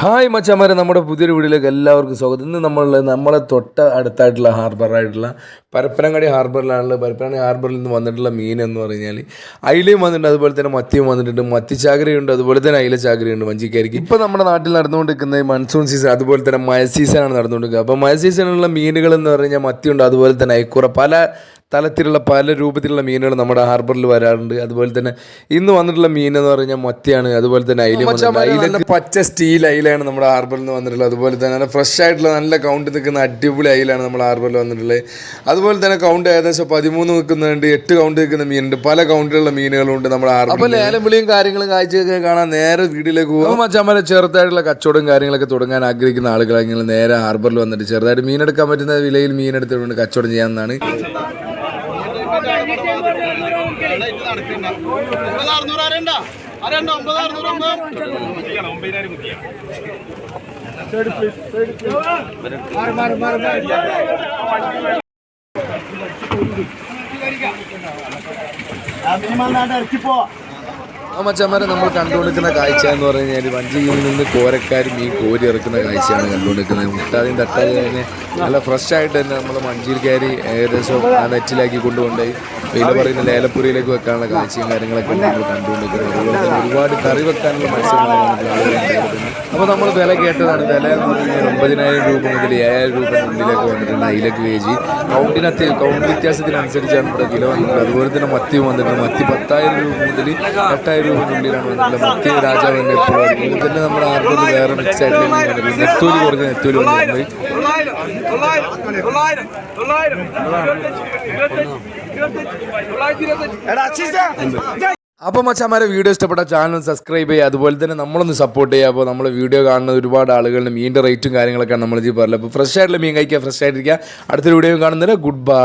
Hi മച്ചാമാരെ നമ്മുടെ പുതിയൊരു വീഡിയോയിലേക്ക് എല്ലാവർക്കും സ്വാഗതം. ഇന്ന് നമ്മൾ നമ്മളെ തൊട്ട അടുത്തായിട്ടുള്ള ഹാർബറായിട്ടുള്ള പരപ്പനങ്ങാടി ഹാർബറിലാണുള്ളത് പരപ്പനങ്ങാടി ഹാർബറിൽ നിന്ന് വന്നിട്ടുള്ള മീൻ എന്ന് പറഞ്ഞാൽ അയിലയും വന്നിട്ടുണ്ട് അതുപോലെ തന്നെ മത്തിയും വന്നിട്ടുണ്ട്. മത്തി ചാകരയുണ്ട് അതുപോലെ തന്നെ അയില ചാകരയുണ്ട് വഞ്ചിക്കാരിക്ക്. ഇപ്പോൾ നമ്മുടെ നാട്ടിൽ നടന്നുകൊണ്ടിരിക്കുന്ന മൺസൂൺ സീസൺ അതുപോലെ തന്നെ മഴ സീസണാണ് നടന്നുകൊണ്ടിരിക്കുക അപ്പോൾ മഴ സീസണിലുള്ള മീനുകൾ എന്ന് പറഞ്ഞാൽ മത്തിയുണ്ട് അതുപോലെ തന്നെ അയക്കുറ. പല തലത്തിലുള്ള പല രൂപത്തിലുള്ള മീനുകൾ നമ്മുടെ ഹാർബറിൽ വരാറുണ്ട്. അതുപോലെ തന്നെ ഇന്ന് വന്നിട്ടുള്ള മീൻ എന്ന് പറഞ്ഞാൽ മത്തിയാണ്. അതുപോലെ തന്നെ അയില അയില പച്ച സ്റ്റീൽ അയിലാണ് നമ്മുടെ ഹാർബറിൽ നിന്ന് വന്നിട്ടുള്ളത്. അതുപോലെ തന്നെ നല്ല ഫ്രഷ് ആയിട്ടുള്ള നല്ല കൗണ്ട് നിൽക്കുന്ന അടിപൊളി അയിലാണ് നമ്മുടെ ഹാർബറിൽ വന്നിട്ടുള്ളത്. അതുപോലെ തന്നെ കൗണ്ട് ഏകദേശം പതിമൂന്ന് നിൽക്കുന്നുണ്ട്. എട്ട് കൗണ്ട് നിൽക്കുന്ന മീനുണ്ട്. പല കൗണ്ടിലുള്ള മീനുകളുണ്ട് നമ്മുടെ ഹാർബർ അപ്പോൾ ലേലം വിളിയും കാര്യങ്ങളും കാഴ്ചയൊക്കെ കാണാൻ നേരെ വീട്ടിലേക്ക് പോകും മച്ചാമല ചെറുതായിട്ടുള്ള കച്ചവടം കാര്യങ്ങളൊക്കെ തുടങ്ങാൻ ആഗ്രഹിക്കുന്ന ആളുകളെങ്കിൽ നേരെ ഹാർബറിൽ വന്നിട്ട് ചെറുതായിട്ട് മീനെടുക്കാൻ പറ്റുന്ന വിലയിൽ മീനെടുത്തുകൊണ്ട് കച്ചവടം ചെയ്യാവുന്നതാണ്. ഒമ്പത് അറുന്നൂറ് ഇറക്കിപ്പോ മച്ചന്മാരെ നമ്മൾ കണ്ടുകൊണ്ടിരിക്കുന്ന കാഴ്ച എന്ന് പറഞ്ഞു കഴിഞ്ഞാൽ വഞ്ചിയിൽ നിന്ന് കോരക്കാർ മീൻ കോരി ഇറക്കുന്ന കാഴ്ചയാണ് കണ്ടുകൊണ്ടിരിക്കുന്നത്. മുട്ടാതെയും തട്ടാതെയും തന്നെ നല്ല ഫ്രഷ് ആയിട്ട് തന്നെ നമ്മൾ വഞ്ചിയിൽ കയറി ഏകദേശം ആ നെറ്റിലാക്കി കൊണ്ടുകൊണ്ടുപോയി വില പറയുന്ന ലേലപ്പുരയിലേക്ക് വെക്കാനുള്ള കാഴ്ചയും കാര്യങ്ങളൊക്കെ നമ്മൾ കണ്ടുകൊണ്ടിരിക്കുന്നത് ഒരുപാട് കറി വെക്കാനുള്ള മത്സ്യമാണ് അപ്പോൾ നമ്മൾ വില കേട്ടതാണ്. വില എന്ന് പറഞ്ഞു കഴിഞ്ഞാൽ ഒമ്പതിനായിരം രൂപ മുതൽ ഏഴായിരം രൂപ ഉള്ളിലേക്ക് വന്നിട്ടുണ്ട് അയിലേക്ക് വേജി കൗണ്ടിനത്ത് കൗണ്ട് വ്യത്യാസത്തിനനുസരിച്ചാണ് ഇവിടെ കിലോ വന്നിട്ടുള്ളത്. അതുപോലെ തന്നെ മത്തി വന്നിട്ടുണ്ട്. മത്തി പത്തായിരം രൂപ മുതൽ എട്ടായിരം രൂപയ്ക്കുള്ളിലാണ് വന്നിട്ടുള്ളത്. മത്തി രാജാവ് തന്നെ എപ്പോഴും അതുപോലെ തന്നെ നമ്മുടെ ആർക്കും വേറെ മിക്സ് ആയിട്ടുള്ള നെത്തൂലി വന്നിട്ടുണ്ട്. നെത്തോലി കുറഞ്ഞ നെത്തോലി വന്നിട്ടുണ്ട്. എടാ അപ്പോൾ മച്ചാമാരെ വീഡിയോ ഇഷ്ടപ്പെട്ട ചാനൽ സബ്സ്ക്രൈബ് ചെയ്യുക. അതുപോലെ തന്നെ നമ്മളൊന്ന് സപ്പോർട്ട് ചെയ്യുക. അപ്പോൾ നമ്മൾ വീഡിയോ കാണുന്ന ഒരുപാട് ആളുകളുടെ മീന്റെ റേറ്റും കാര്യങ്ങളൊക്കെ നമ്മൾ ഇത് പറയുന്നത് അപ്പോൾ ഫ്രഷ് ആയിട്ടുള്ള മീൻ കഴിക്കുക ഫ്രഷ് ആയിട്ടിരിക്കുക. അടുത്തൊരു വീഡിയോ കാണുന്നതിന് ഗുഡ് ബൈ